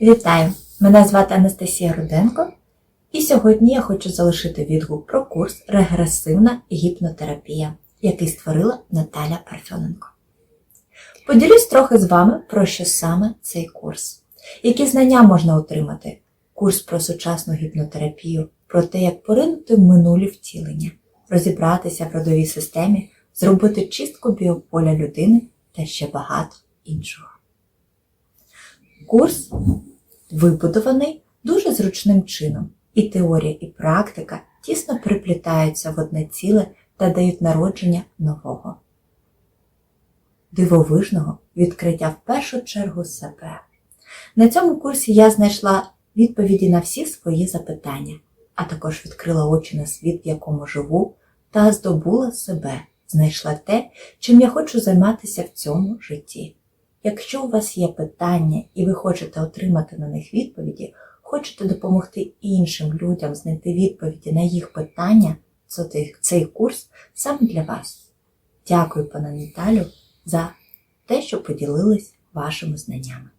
Вітаю! Мене звати Анастасія Руденко, і сьогодні я хочу залишити відгук про курс Регресивна гіпнотерапія, який створила Наталя Парфьоненко. Поділюсь трохи з вами про що саме цей курс, які знання можна отримати, курс про сучасну гіпнотерапію, про те, як поринути в минулі втілення, розібратися в родовій системі, зробити чистку біополя людини та ще багато іншого. Курс вибудований дуже зручним чином, і теорія, і практика тісно приплітаються в одне ціле та дають народження нового, дивовижного відкриття в першу чергу себе. На цьому курсі я знайшла відповіді на всі свої запитання, а також відкрила очі на світ, в якому живу, та здобула себе, знайшла те, чим я хочу займатися в цьому житті. Якщо у вас є питання і ви хочете отримати на них відповіді, хочете допомогти іншим людям знайти відповіді на їх питання, то цей- курс саме для вас. Дякую, пане Наталю, за те, що поділились вашими знаннями.